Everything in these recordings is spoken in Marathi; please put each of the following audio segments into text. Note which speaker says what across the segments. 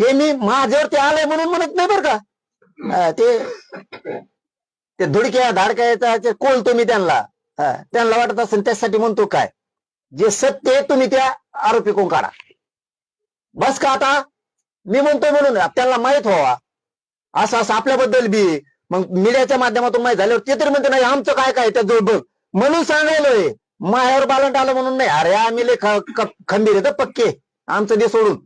Speaker 1: हे मी माझ्यावरती आलंय म्हणून म्हणत नाही बरं का. ते ते धुडक्या धाडक्याचा कोल तुम्ही त्यांना त्यांना वाटत असेल त्यासाठी म्हणतो काय? जे सत्य आहे तुम्ही त्या आरोपी कोण काढा. बस का आता? मी म्हणतोय म्हणून त्यांना माहीत व्हावा. असं असं आपल्याबद्दल बी मग मीडियाच्या माध्यमातून माहीत झाल्यावर ते तरी म्हणते नाही आमचं काय काय त्या जवळ बघ. म्हणून सांगायलोय मायावर बालंट आलं म्हणून नाही. अरे आम्ही लय ख- खंबीर येतं पक्के. आमचं दे सोडून.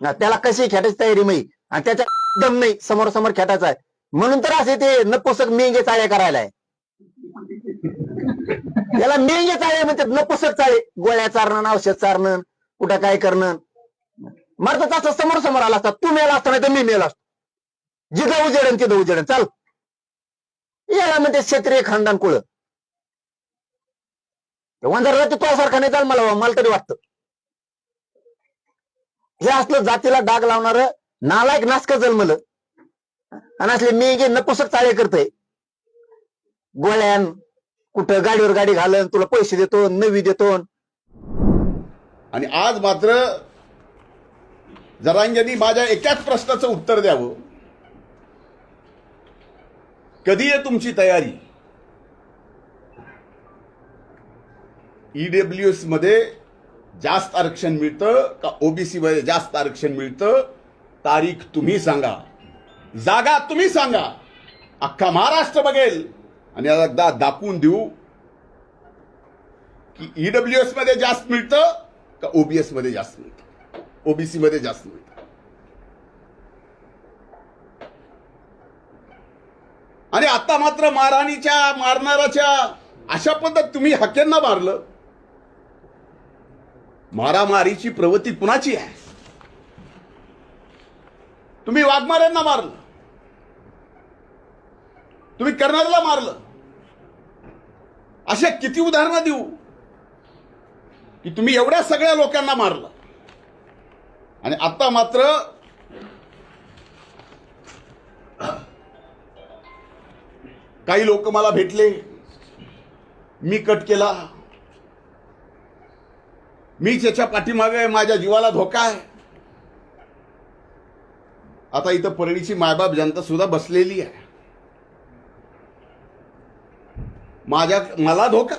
Speaker 1: त्याला कशी खेटायची तयारी नाही आणि त्याच्या दम नाही समोर समोर खेटायचा आहे. म्हणून तर असे ते नपुसक मेंगे चाळे करायला आहे त्याला मेंगे चाळे म्हणतात नपुसक चाळे. गोळ्या चारणं औषध चारणं कुठं काय करणं. मरत असं समोर समोर आला असता तू मेला असता नाही तर मी मेला असतो. जिथं उजेडन तिथं उजेडन. चाल. याला म्हणते क्षेत्रीय खानदान कुळ. वंजारला ते तुझ्यासारखा नाही चाल मला मला तरी वाटतं. हे असलं जातीला डाग लावणार नालायक नासक जन्मलं. आणि असले मी गे नपुसक चाळे करतय. गोळ्यान कुठं गाडीवर गाडी घालन तुला पैसे देतो नवी देतो.
Speaker 2: आणि आज मात्र जरांग्यांनी माझ्या एकाच प्रश्नाचं उत्तर द्यावं. कधी आहे तुमची तयारी? ईडब्ल्यू एसमध्ये जास्त आरक्षण मिळतं का ओबीसी मध्ये जास्त आरक्षण मिळतं? तारीख तुम्ही सांगा. जागा तुम्ही सांगा. अख्खा महाराष्ट्र बघेल. आणि एकदा दाखवून देऊ की ईडब्ल्यू एसमध्ये जास्त मिळतं का ओबीएसमध्ये जास्त मिळतं? ओबीसी मध्ये जास्त मिळतं. आणि आता मात्र मारहाणीच्या मारणाराच्या अशा पद्धत तुम्ही हक्यांना मारलं. मारामारीची प्रवृत्ती कुणाची आहे? तुम्ही वाघमाऱ्यांना मारलं. तुम्ही कर्नालला मारलं. अशा किती उदाहरणं देऊ? की तुम्ही एवढ्या सगळ्या लोकांना मारलं. आणि आता मात्र काही लोक मला भेटले. मी कट केला. मी त्याच्या पाठीमागे माझ्या जीवाला धोका आहे. आता इथं परळीची मायबाप जनता सुद्धा बसलेली आहे. माझ्या मला धोका.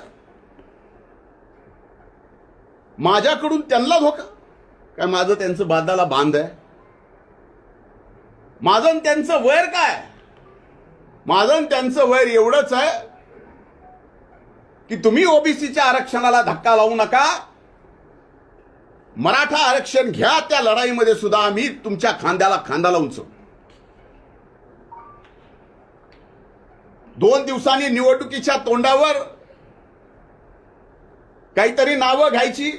Speaker 2: माझ्याकडून त्यांना धोका. काय माझं त्यांचं बांधाला बांध आहे? माझं त्यांचं वैर काय? माझं त्यांचं वैर एवढंच आहे की तुम्ही ओबीसीच्या आरक्षणाला धक्का लावू नका. मराठा आरक्षण घ्या त्या लढाईमध्ये सुद्धा आम्ही तुमच्या खांद्याला खांदा लावून दोन दिवसांनी निवडणुकीच्या तोंडावर काहीतरी नावं घ्यायची